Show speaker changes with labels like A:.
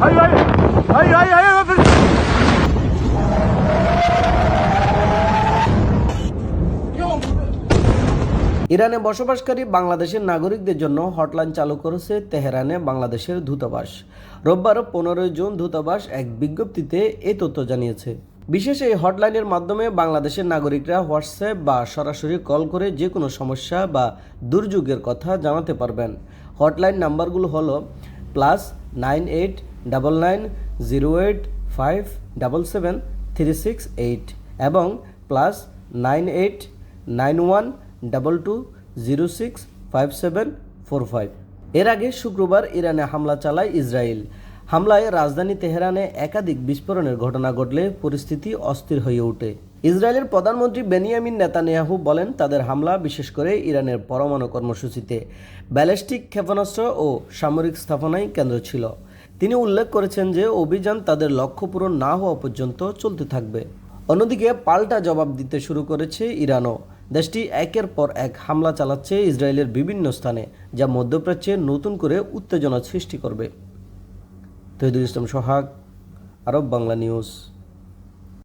A: ইরানে বসবাসকারী বাংলাদেশের নাগরিকদের জন্য হটলাইন চালু করেছে তেহরানে বাংলাদেশের দূতাবাস রোববার পনেরোই জুন দূতাবাস এক বিজ্ঞপ্তিতে এ তথ্য জানিয়েছে বিশেষ এই হটলাইনের মাধ্যমে বাংলাদেশের নাগরিকরা হোয়াটসঅ্যাপ বা সরাসরি কল করে যে কোনো সমস্যা বা দুর্যোগের কথা জানাতে পারবেন হটলাইন নাম্বারগুলো হলো plus nine eight double nine zero eight five double seven three six eight এবং plus nine eight nine one double two zero six five seven four five এর আগে শুক্রবার ইরানে হামলা চালায় ইসরায়েল হামলায় রাজধানী তেহরানে একাধিক বিস্ফোরণের ঘটনা ঘটলে পরিস্থিতি অস্থির হয়ে ওঠে ইসরায়েলের প্রধানমন্ত্রী বেনিয়ামিন নেতানিয়াহু বলেন তাদের হামলা বিশেষ করে ইরানের পরমাণু কর্মসূচিতে ব্যালিস্টিক ক্ষেপণাস্ত্র ও সামরিক স্থাপনায় কেন্দ্র ছিল তিনি উল্লেখ করেছেন যে অভিযান তাদের লক্ষ্য পূরণ না হওয়া পর্যন্ত চলতে থাকবে অন্যদিকে পাল্টা জবাব দিতে শুরু করেছে ইরানও দেশটি একের পর এক হামলা চালাচ্ছে ইসরায়েলের বিভিন্ন স্থানে যা মধ্যপ্রাচ্যে নতুন করে উত্তেজনা সৃষ্টি করবে তহিদুল ইসলাম সোহাগ আরব বাংলা নিউজ